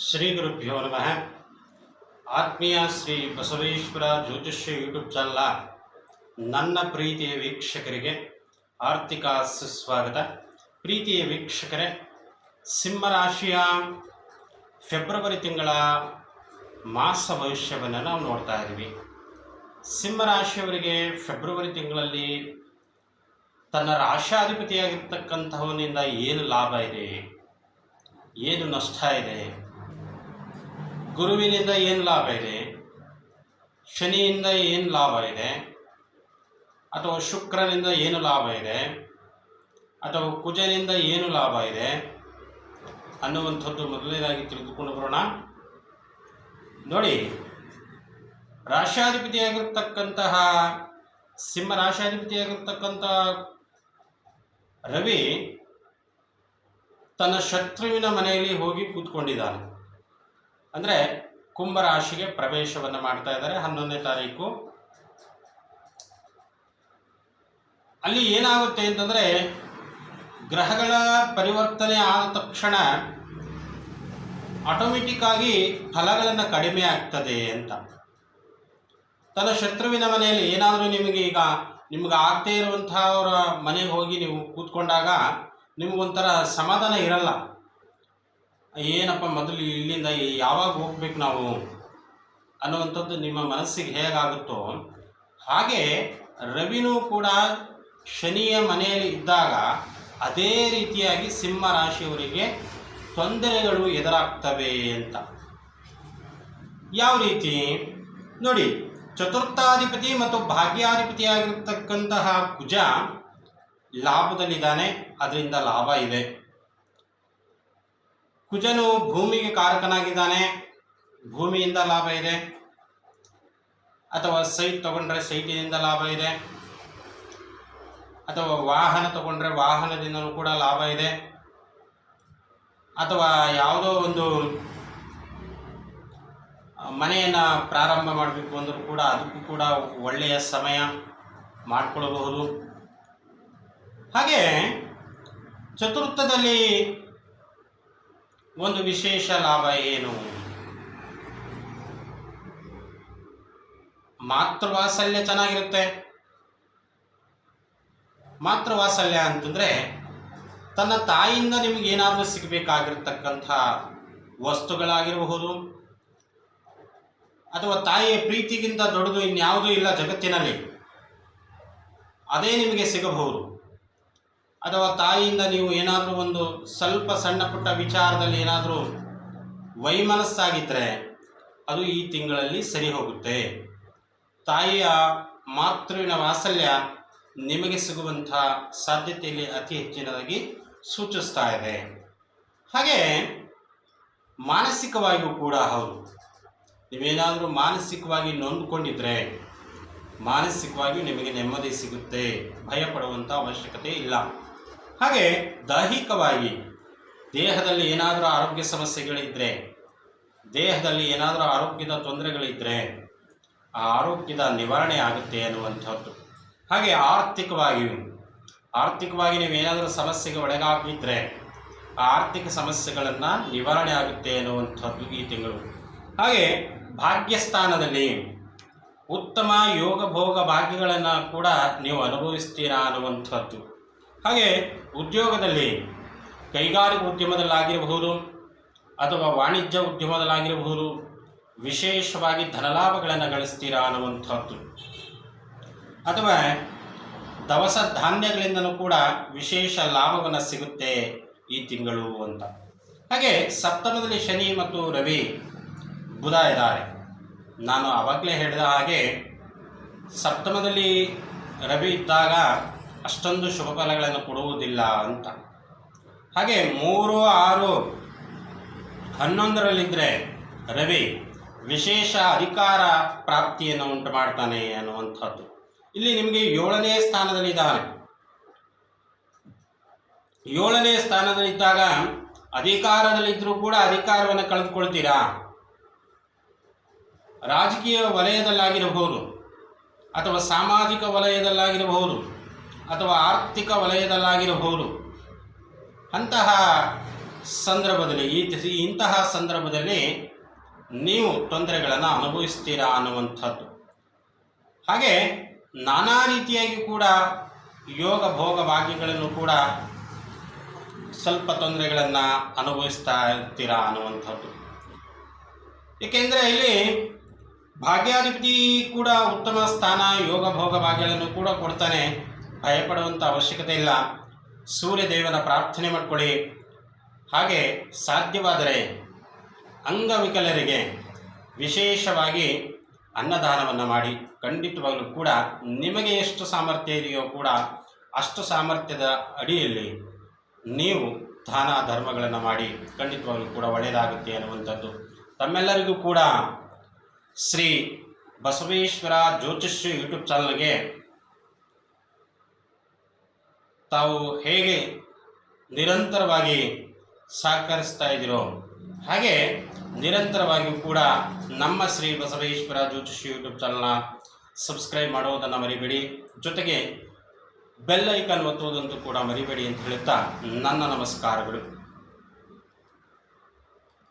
ಶ್ರೀ ಗುರುಭ್ಯೋ ನಮಃ. ಆತ್ಮೀಯ ಶ್ರೀ ಬಸವೇಶ್ವರ ಜ್ಯೋತಿಷ್ಯ ಯೂಟ್ಯೂಬ್ ಚಾನಲ ನನ್ನ ಪ್ರೀತಿಯ ವೀಕ್ಷಕರಿಗೆ ಆರ್ಥಿಕ ಸುಸ್ವಾಗತ. ಪ್ರೀತಿಯ ವೀಕ್ಷಕರೇ ಸಿಂಹರಾಶಿಯ ಫೆಬ್ರವರಿ ತಿಂಗಳ ಮಾಸ ಭವಿಷ್ಯವನ್ನು ನಾವು ನೋಡ್ತಾ ಇದ್ದೀವಿ. ಸಿಂಹರಾಶಿಯವರಿಗೆ ಫೆಬ್ರವರಿ ತಿಂಗಳಲ್ಲಿ ತನ್ನ ರಾಶಾಧಿಪತಿಯಾಗಿರ್ತಕ್ಕಂಥವನಿಂದ ಏನು ಲಾಭ ಇದೆ? ಏನು ನಷ್ಟ ಇದೆ? ಗುರುವಿನಿಂದ ಏನು ಲಾಭ ಇದೆ? ಶನಿಯಿಂದ ಏನು ಲಾಭ ಇದೆ? ಅಥವಾ ಶುಕ್ರನಿಂದ ಏನು ಲಾಭ ಇದೆ? ಅಥವಾ ಕುಜನಿಂದ ಏನು ಲಾಭ ಇದೆ? ಅನ್ನುವಂಥದ್ದು ಮೊದಲನೇದಾಗಿ ತಿಳಿದುಕೊಂಡು ಬರೋಣ. ನೋಡಿ ರಾಶಾಧಿಪತಿಯಾಗಿರ್ತಕ್ಕಂತಹ ಸಿಂಹ ರಾಷ್ಟ್ರಾಧಿಪತಿಯಾಗಿರ್ತಕ್ಕಂತಹ ರವಿ ತನ್ನ ಶತ್ರುವಿನ ಮನೆಯಲ್ಲಿ ಹೋಗಿ ಕೂತ್ಕೊಂಡಿದ್ದಾನೆ. ಅಂದರೆ ಕುಂಭರಾಶಿಗೆ ಪ್ರವೇಶವನ್ನು ಮಾಡ್ತಾ ಇದ್ದಾರೆ ಹನ್ನೊಂದನೇ ತಾರೀಕು. ಅಲ್ಲಿ ಏನಾಗುತ್ತೆ ಅಂತಂದರೆ ಗ್ರಹಗಳ ಪರಿವರ್ತನೆ ಆದ ತಕ್ಷಣ ಆಟೋಮೆಟಿಕ್ಕಾಗಿ ಫಲಗಳನ್ನು ಕಡಿಮೆ ಆಗ್ತದೆ ಅಂತ. ತನ್ನ ಶತ್ರುವಿನ ಮನೆಯಲ್ಲಿ ಏನಾದರೂ ನಿಮಗೆ ಈಗ ನಿಮ್ಗೆ ಆಗದೇ ಇರುವಂಥವ್ರ ಮನೆಗೆ ಹೋಗಿ ನೀವು ಕೂತ್ಕೊಂಡಾಗ ನಿಮಗೊಂಥರ ಸಮಾಧಾನ ಇರಲ್ಲ. ಏನಪ್ಪ ಮೊದಲು ಇಲ್ಲಿಂದ ಯಾವಾಗ ಹೋಗ್ಬೇಕು ನಾವು ಅನ್ನುವಂಥದ್ದು ನಿಮ್ಮ ಮನಸ್ಸಿಗೆ ಹೇಗಾಗುತ್ತೋ ಹಾಗೆ ರವಿನೂ ಕೂಡ ಶನಿಯ ಮನೆಯಲ್ಲಿ ಇದ್ದಾಗ ಅದೇ ರೀತಿಯಾಗಿ ಸಿಂಹ ರಾಶಿಯವರಿಗೆ ತೊಂದರೆಗಳು ಎದುರಾಗ್ತವೆ ಅಂತ. ಯಾವ ರೀತಿ? ನೋಡಿ, ಚತುರ್ಥಾಧಿಪತಿ ಮತ್ತು ಭಾಗ್ಯಾಧಿಪತಿಯಾಗಿರ್ತಕ್ಕಂತಹ ಕುಜ ಲಾಭದಲ್ಲಿದ್ದಾನೆ, ಅದರಿಂದ ಲಾಭ ಇದೆ. ಕುಜನು ಭೂಮಿಗೆ ಕಾರಕನಾಗಿದ್ದಾನೆ. ಭೂಮಿಯಿಂದ ಲಾಭ ಇದೆ. ಅಥವಾ ಸೈಟ್ ತಗೊಂಡ್ರೆ ಸೈಟಿನಿಂದ ಲಾಭ ಇದೆ. ಅಥವಾ ವಾಹನ ತಗೊಂಡ್ರೆ ವಾಹನದಿಂದಲೂ ಕೂಡ ಲಾಭ ಇದೆ. ಅಥವಾ ಯಾವುದೋ ಒಂದು ಮನೆಯನ್ನು ಪ್ರಾರಂಭ ಮಾಡಬೇಕು ಅಂದರೂ ಕೂಡ ಅದಕ್ಕೂ ಕೂಡ ಒಳ್ಳೆಯ ಸಮಯ ಮಾಡಿಕೊಳ್ಳಬಹುದು ಹಾಗೆ ಚತುರ್ಥದಲ್ಲಿ ಒಂದು ವಿಶೇಷ ಲಾಭ ಏನು? ಮಾತೃವಾತ್ಸಲ್ಯ ಚೆನ್ನಾಗಿರುತ್ತೆ. ಮಾತೃವಾತ್ಸಲ್ಯ ಅಂತಂದರೆ ತನ್ನ ತಾಯಿಯಿಂದ ನಿಮಗೆ ಏನಾದರೂ ಸಿಗಬೇಕಾಗಿರ್ತಕ್ಕಂಥ ವಸ್ತುಗಳಾಗಿರಬಹುದು, ಅಥವಾ ತಾಯಿಯ ಪ್ರೀತಿಗಿಂತ ದೊಡ್ಡದು ಇನ್ಯಾವುದೂ ಇಲ್ಲ ಜಗತ್ತಿನಲ್ಲಿ, ಅದೇ ನಿಮಗೆ ಸಿಗಬಹುದು. ಅಥವಾ ತಾಯಿಯಿಂದ ನೀವು ಏನಾದರೂ ಒಂದು ಸ್ವಲ್ಪ ಸಣ್ಣ ಪುಟ್ಟ ವಿಚಾರದಲ್ಲಿ ಏನಾದರೂ ವೈಮನಸ್ಸಾಗಿದ್ದರೆ ಅದು ಈ ತಿಂಗಳಲ್ಲಿ ಸರಿ ಹೋಗುತ್ತೆ. ತಾಯಿಯ ಮಾತೃವಿನ ವಾತ್ಸಲ್ಯ ನಿಮಗೆ ಸಿಗುವಂಥ ಸಾಧ್ಯತೆಯಲ್ಲಿ ಅತಿ ಹೆಚ್ಚಿನದಾಗಿ ಸೂಚಿಸ್ತಾ ಇದೆ. ಹಾಗೆ ಮಾನಸಿಕವಾಗಿಯೂ ಕೂಡ ಹೌದು. ನೀವೇನಾದರೂ ಮಾನಸಿಕವಾಗಿ ನೊಂದುಕೊಂಡಿದ್ರೆ ಮಾನಸಿಕವಾಗಿ ನಿಮಗೆ ನೆಮ್ಮದಿ ಸಿಗುತ್ತೆ. ಭಯಪಡುವಂಥ ಅವಶ್ಯಕತೆ ಇಲ್ಲ. ಹಾಗೆ ದೈಹಿಕವಾಗಿ ದೇಹದಲ್ಲಿ ಏನಾದರೂ ಆರೋಗ್ಯ ಸಮಸ್ಯೆಗಳಿದ್ದರೆ ದೇಹದಲ್ಲಿ ಏನಾದರೂ ಆರೋಗ್ಯದ ತೊಂದರೆಗಳಿದ್ದರೆ ಆ ಆರೋಗ್ಯದ ನಿವಾರಣೆ ಆಗುತ್ತೆ ಅನ್ನುವಂಥದ್ದು. ಹಾಗೆ ಆರ್ಥಿಕವಾಗಿಯೂ ಆರ್ಥಿಕವಾಗಿ ನೀವೇನಾದರೂ ಸಮಸ್ಯೆಗೆ ಒಳಗಾಗಿದ್ದರೆ ಆ ಆರ್ಥಿಕ ಸಮಸ್ಯೆಗಳನ್ನು ನಿವಾರಣೆ ಆಗುತ್ತೆ ಅನ್ನುವಂಥದ್ದು ಈ ತಿಂಗಳು. ಹಾಗೆ ಭಾಗ್ಯಸ್ಥಾನದಲ್ಲಿ ಉತ್ತಮ ಯೋಗ ಭೋಗ ಭಾಗ್ಯಗಳನ್ನು ಕೂಡ ನೀವು ಅನುಭವಿಸ್ತೀರಾ ಅನ್ನುವಂಥದ್ದು. ಹಾಗೆ ಉದ್ಯೋಗದಲ್ಲಿ ಕೈಗಾರಿಕಾ ಉದ್ಯಮದಲ್ಲಾಗಿರಬಹುದು ಅಥವಾ ವಾಣಿಜ್ಯ ಉದ್ಯಮದಲ್ಲಾಗಿರಬಹುದು, ವಿಶೇಷವಾಗಿ ಧನಲಾಭಗಳನ್ನು ಗಳಿಸ್ತೀರಾ ಅನ್ನುವಂಥದ್ದು. ಅಥವಾ ದವಸ ಧಾನ್ಯಗಳಿಂದಲೂ ಕೂಡ ವಿಶೇಷ ಲಾಭವನ್ನು ಸಿಗುತ್ತೆ ಈ ತಿಂಗಳು ಅಂತ. ಹಾಗೆ ಸಪ್ತಮದಲ್ಲಿ ಶನಿ ಮತ್ತು ರವಿ ಬುಧ ಇದ್ದಾರೆ. ನಾನು ಆವಾಗಲೇ ಹೇಳಿದ ಹಾಗೆ ಸಪ್ತಮದಲ್ಲಿ ರವಿ ಇದ್ದಾಗ ಅಷ್ಟೊಂದು ಶುಭ ಫಲಗಳನ್ನು ಕೊಡುವುದಿಲ್ಲ ಅಂತ. ಹಾಗೆ ಮೂರು, ಆರು ಹನ್ನೊಂದರಲ್ಲಿದ್ದರೆ ರವಿ ವಿಶೇಷ ಅಧಿಕಾರ ಪ್ರಾಪ್ತಿಯನ್ನು ಉಂಟು ಮಾಡ್ತಾನೆ ಅನ್ನುವಂಥದ್ದು. ಇಲ್ಲಿ ನಿಮಗೆ ಏಳನೇ ಸ್ಥಾನದಲ್ಲಿದ್ದಾನೆ ಏಳನೇ ಸ್ಥಾನದಲ್ಲಿದ್ದಾಗ ಅಧಿಕಾರದಲ್ಲಿದ್ದರೂ ಕೂಡ ಅಧಿಕಾರವನ್ನು ಕಳೆದುಕೊಳ್ತೀರಾ? ರಾಜಕೀಯ ವಲಯದಲ್ಲಾಗಿರಬಹುದು ಅಥವಾ ಸಾಮಾಜಿಕ ವಲಯದಲ್ಲಾಗಿರಬಹುದು. ಅಥವಾ ಆರ್ಥಿಕ ವಲಯದಲ್ಲಾಗಿರಬಹುದು. ಅಂತಹ ಸಂದರ್ಭದಲ್ಲಿ, ಈ ಇಂತಹ ಸಂದರ್ಭದಲ್ಲಿ ನೀವು ತೊಂದರೆಗಳನ್ನು ಅನುಭವಿಸ್ತೀರಾ ಅನ್ನುವಂಥದ್ದು. ಹಾಗೆ ನಾನಾ ರೀತಿಯಾಗಿ ಕೂಡ ಯೋಗ ಭೋಗ ಭಾಗ್ಯಗಳನ್ನು ಕೂಡ ಸ್ವಲ್ಪ ತೊಂದರೆಗಳನ್ನು ಅನುಭವಿಸ್ತಾ ಇರ್ತೀರಾ ಅನ್ನುವಂಥದ್ದು. ಏಕೆಂದರೆ ಇಲ್ಲಿ ಭಾಗ್ಯಾಧಿಪತಿ ಕೂಡ ಉತ್ತಮ ಸ್ಥಾನ ಯೋಗ ಭೋಗ ಭಾಗ್ಯಗಳನ್ನು ಕೂಡ ಕೊಡ್ತಾನೆ. ಭಯಪಡುವಂಥ ಅವಶ್ಯಕತೆ ಇಲ್ಲ. ಸೂರ್ಯದೇವನ ಪ್ರಾರ್ಥನೆ ಮಾಡಿಕೊಳ್ಳಿ. ಹಾಗೆ ಸಾಧ್ಯವಾದರೆ ಅಂಗವಿಕಲರಿಗೆ ವಿಶೇಷವಾಗಿ ಅನ್ನದಾನವನ್ನು ಮಾಡಿ. ಖಂಡಿತವಾಗಲೂ ಕೂಡ ನಿಮಗೆ ಎಷ್ಟು ಸಾಮರ್ಥ್ಯ ಇದೆಯೋ ಕೂಡ ಅಷ್ಟು ಸಾಮರ್ಥ್ಯದ ಅಡಿಯಲ್ಲಿ ನೀವು ದಾನ ಧರ್ಮಗಳನ್ನು ಮಾಡಿ. ಖಂಡಿತವಾಗಲೂ ಕೂಡ ಒಳ್ಳೆಯದಾಗುತ್ತೆ ಅನ್ನುವಂಥದ್ದು. ತಮ್ಮೆಲ್ಲರಿಗೂ ಕೂಡ ಶ್ರೀ ಬಸವೇಶ್ವರ ಜ್ಯೋತಿಷ್ಯ ಯೂಟ್ಯೂಬ್ ಚಾನಲ್ಗೆ ತಾವು ಹೇಗೆ ನಿರಂತರವಾಗಿ ಸಹಕರಿಸ್ತಾ ಇದ್ದೀರೋ ಹಾಗೆ ನಿರಂತರವಾಗಿಯೂ ಕೂಡ ನಮ್ಮ ಶ್ರೀ ಬಸವೇಶ್ವರ ಜ್ಯೋತಿಷಿ ಯೂಟ್ಯೂಬ್ ಚಾನಲ್ನ ಸಬ್ಸ್ಕ್ರೈಬ್ ಮಾಡೋದನ್ನು ಮರಿಬೇಡಿ. ಜೊತೆಗೆ ಬೆಲ್ ಐಕಾನ್ ಒತ್ತುವುದಂತೂ ಕೂಡ ಮರಿಬೇಡಿ ಅಂತ ಹೇಳುತ್ತಾ ನನ್ನ ನಮಸ್ಕಾರಗಳು.